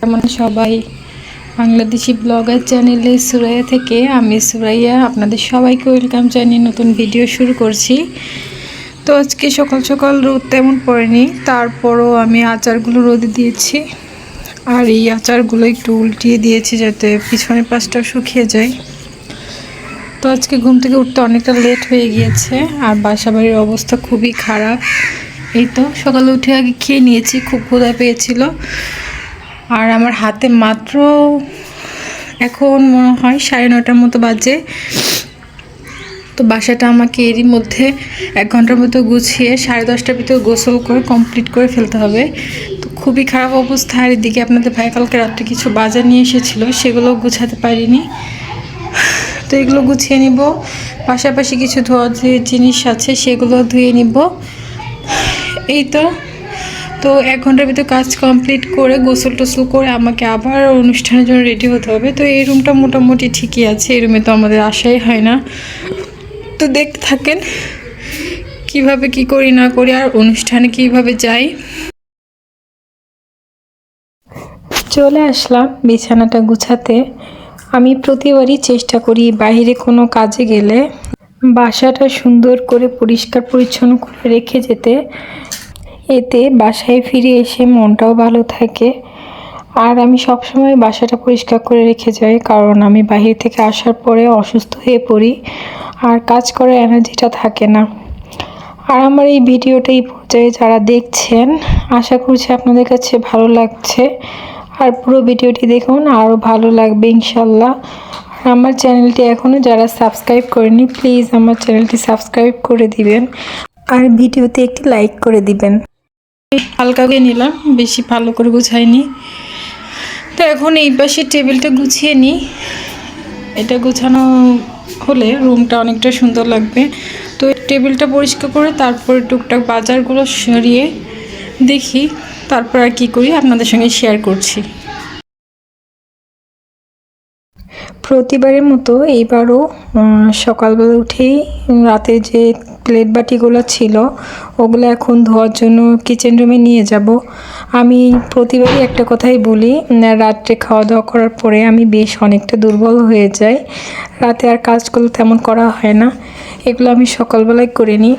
যেমন সবাই বাংলাদেশি ব্লগার চ্যানেলে সুরাইয়া থেকে। আমি সুরাইয়া, আপনাদের সবাইকে ওয়েলকাম জানিয়ে নতুন ভিডিও শুরু করছি। তো আজকে সকাল সকাল রোদ তেমন পড়েনি, তারপরও আমি আচারগুলো রোদে দিয়েছি। আর এই আচারগুলো একটু উল্টিয়ে দিয়েছি যাতে পিছনের পাশটা শুকিয়ে যায়। তো আজকে ঘুম থেকে উঠতে অনেকটা লেট হয়ে গিয়েছে, আর বাসা বাড়ির অবস্থা খুবই খারাপ। এই তো সকালে উঠে আগে খেয়ে নিয়েছি, খুব ক্ষুধা পেয়েছিল। আর আমার হাতে মাত্র এখন মনে হয় সাড়ে নটার মতো বাজে। তো বাসাটা আমাকে এরই মধ্যে এক ঘণ্টার মতো গুছিয়ে সাড়ে দশটার ভিতরে গোসল করে কমপ্লিট করে ফেলতে হবে। তো খুবই খারাপ অবস্থা। আর এদিকে আপনাদের ভাই কালকে রাত্রে কিছু বাজার নিয়ে এসেছিল, সেগুলো গুছাতে পারিনি। তো এগুলো গুছিয়ে নিব। পাশাপাশি কিছু ধোয়া ধুয়ে জিনিস আছে, সেগুলো ধুয়ে নিব। এই তো। তো এক ঘণ্টার ভিতরে কাজ কমপ্লিট করে, গোসল টোসল করে আমাকে আবার অনুষ্ঠানের জন্য রেডি হতে হবে। তো এই রুমটা মোটামুটি ঠিকই আছে, এই রুমে তো আমাদের আশাই হয় না। তো দেখতে থাকেন কীভাবে কি করি না করি, আর অনুষ্ঠানে কীভাবে যাই। চলে আসলাম বিছানাটা গুছাতে। আমি প্রতিবারই চেষ্টা করি বাইরে কোনো কাজে গেলে। বাসাটা সুন্দর করে পরিষ্কার পরিচ্ছন্ন করে রেখে যেতে। এতে বাসায় ফিরে এসে মনটাও ভালো থাকে। আর আমি সবসময় বাসাটা পরিষ্কার করে রেখে যাই, কারণ আমি বাহির থেকে আসার পরে অসুস্থ হয়ে পড়ি আর কাজ করার এনার্জিটা থাকে না। আর আমার এই ভিডিওটা এই পর্যায়ে যারা দেখছেন, আশা করছি আপনাদের কাছে ভালো লাগছে। আর পুরো ভিডিওটি দেখুন, আরও ভালো লাগবে ইনশাল্লাহ। আর আমার চ্যানেলটি এখনও যারা সাবস্ক্রাইব করেনি প্লিজ আমার চ্যানেলটি সাবস্ক্রাইব করে দিবেন। আর ভিডিওতে একটি লাইক করে দিবেন। হালকা করে নিলাম, বেশি ভালো করে গুছাইনি। তো এখন এই পাশে টেবিলটা গুছিয়ে নিই। এটা গুছানো হলে রুমটা অনেকটা সুন্দর লাগবে। তো টেবিলটা পরিষ্কার করে তারপরে টুকটাক বাজারগুলো সরিয়ে দেখি, তারপর আর কী করি আপনাদের সঙ্গে শেয়ার করছি। প্রতিবারের মতো এইবারও সকালবেলা উঠেই রাতে যে প্লেট বাটিগুলো ছিল, ওগুলো এখন ধোয়ার জন্য কিচেন রুমে নিয়ে যাব। আমি প্রতিবারই একটা কথাই বলি রাত্রে খাওয়া দাওয়া করার পরে আমি বেশ অনেকটা দুর্বল হয়ে যাই। রাতে আর কাজগুলো তেমন করা হয় না, এগুলো আমি সকালবেলায় করে নিই।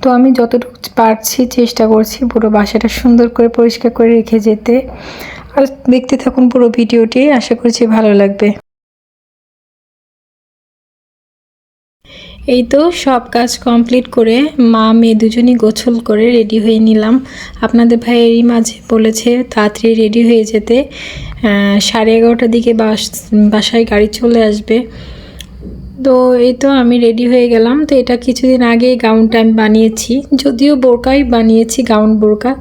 তো আমি যতটুকু পারছি চেষ্টা করছি পুরো বাসাটা সুন্দর করে পরিষ্কার করে রেখে যেতে। আর দেখতে থাকুন পুরো ভিডিওটি, আশা করছি ভালো লাগবে। এই তো সব কাজ কমপ্লিট করে মা, মেয়ে দুজনই গোছল করে রেডি হয়ে নিলাম। আপনাদের ভাই এরই মাঝে বলেছে তাড়াতাড়ি রেডি হয়ে যেতে। সাড়ে এগারোটার দিকে বাস, বাসায় গাড়ি চলে আসবে। তো এই তো আমি রেডি হয়ে গেলাম। তো এটা কিছুদিন আগেই গাউনটা আমি বানিয়েছি। যদিও বোরকাই বানিয়েছি, গাউন বোরকা।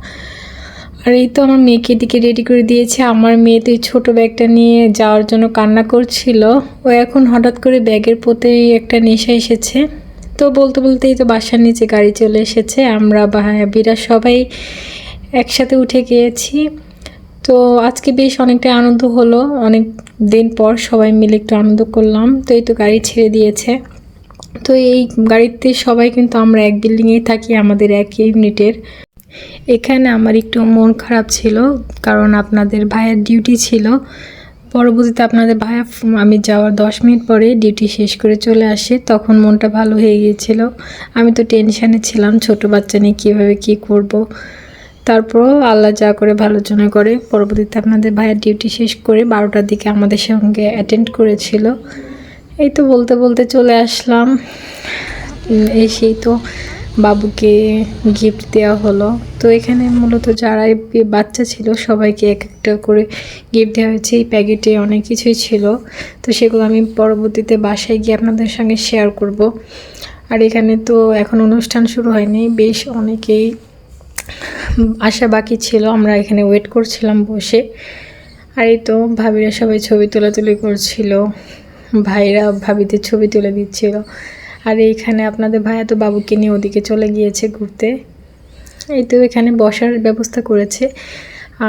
আর এই তো আমার মেয়েকে এদিকে রেডি করে দিয়েছে। আমার মেয়ে তো এই ছোটো ব্যাগটা নিয়ে যাওয়ার জন্য কান্না করছিল। ও এখন হঠাৎ করে ব্যাগের প্রতি একটা নেশা এসেছে। তো বলতে বলতেই তো বাসার নিচে গাড়ি চলে এসেছে। আমরা ভাবিরা সবাই একসাথে উঠে গিয়েছি। তো আজকে বেশ অনেকটা আনন্দ হলো। অনেক দিন পর সবাই মিলে একটু আনন্দ করলাম। তো এই তো গাড়ি ছেড়ে দিয়েছে। তো এই গাড়িতে সবাই কিন্তু আমরা এক বিল্ডিংয়েই থাকি, আমাদের এক ইউনিটের এখানে আমার একটু মন খারাপ ছিল, কারণ আপনাদের ভাইয়ের ডিউটি ছিল। পরবর্তীতে আপনাদের ভাইয়া আমি যাওয়ার দশ মিনিট পরে ডিউটি শেষ করে চলে আসে, তখন মনটা ভালো হয়ে গিয়েছিল। আমি তো টেনশানে ছিলাম, ছোট বাচ্চা নিয়ে কীভাবে কী করব। তারপরও আল্লাহ যা করে ভালো জন্য করে। পরবর্তীতে আপনাদের ভাইয়ের ডিউটি শেষ করে বারোটার দিকে আমাদের সঙ্গে অ্যাটেন্ড করেছিল। এই তো বলতে বলতে চলে আসলাম। এসেই তো। বাবুকে গিফট দেওয়া হলো। তো এখানে মূলত যারাই বাচ্চা ছিল, সবাইকে এক একটা করে গিফট দেওয়া হয়েছে। এই প্যাকেটে অনেক কিছুই ছিল। তো সেগুলো আমি পরবর্তীতে বাসায় গিয়ে আপনাদের সঙ্গে শেয়ার করব। আর এখানে তো এখন অনুষ্ঠান শুরু হয়নি। বেশ অনেকেই আসা বাকি ছিল। আমরা এখানে ওয়েট করছিলাম বসে। আর এই তো ভাবিরা সবাই ছবি তোলাতুলি করছিল। ভাইরা ভাবিদের ছবি তুলে দিচ্ছিল। আর এইখানে আপনাদের ভাইয়া তো বাবুকে নিয়ে ওদিকে চলে গিয়েছে ঘুরতে। এই তো এখানে বসার ব্যবস্থা করেছে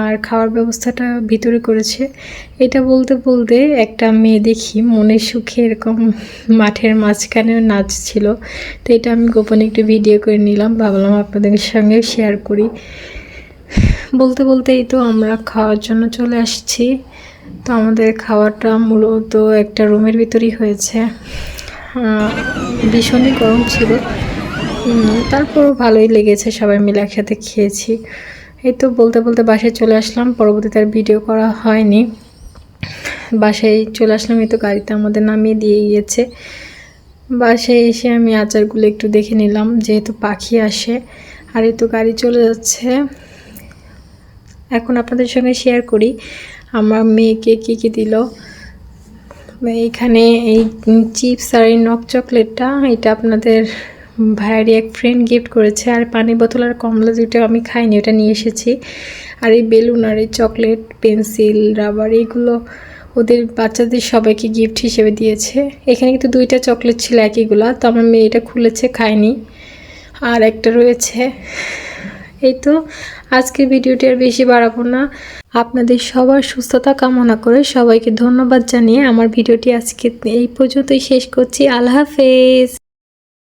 আর খাওয়ার ব্যবস্থাটা ভিতরে করেছে। এটা বলতে বলতে একটা মেয়ে দেখি মনের সুখে এরকম মাঠের মাঝখানে নাচছিল। তো এটা আমি গোপনে একটু ভিডিও করে নিলাম, ভাবলাম আপনাদের সঙ্গে শেয়ার করি। বলতে বলতে এই তো আমরা খাওয়ার জন্য চলে আসছি। তো আমাদের খাওয়াটা মূলত একটা রুমের ভিতরেই হয়েছে। ভীষণই গরম ছিল। তারপরও ভালোই লেগেছে, সবাই মিলে একসাথে খেয়েছি। এই তো বলতে বলতে বাসায় চলে আসলাম, পরবর্তীতে আর ভিডিও করা হয়নি। বাসায় চলে আসলাম, এই তো গাড়িতে আমাদের নামিয়ে দিয়ে গিয়েছে। বাসায় এসে আমি আচারগুলো একটু দেখে নিলাম, যেহেতু পাখি আসে। আর এই তো গাড়ি চলে যাচ্ছে। এখন আপনাদের সঙ্গে শেয়ার করি, আমার মেয়েকে কী কী দিল। এইখানে এই চিপস আর এই নক চকলেটটা, এটা আপনাদের ভাইয়েরই এক ফ্রেন্ড গিফট করেছে। আর পানি বোতল আর কমলা দুটো আমি খাইনি, ওটা নিয়ে এসেছি। আর এই বেলুন আর এই চকলেট, পেন্সিল, রাবার এইগুলো ওদের বাচ্চাদের সবাইকে গিফট হিসেবে দিয়েছে। এখানে কিন্তু দুইটা চকলেট ছিল একইগুলা, তো আমার মেয়ে এটা খুলেছে, খায়নি। আর একটা রয়েছে, এই তো। আজকের ভিডিওটি আর বেশি বাড়াবো না। আপনাদের সবার সুস্থতা কামনা করে সবাইকে ধন্যবাদ জানিয়ে আমার ভিডিওটি আজকে এই পর্যন্তই শেষ করছি। আল্লাহ হাফেজ।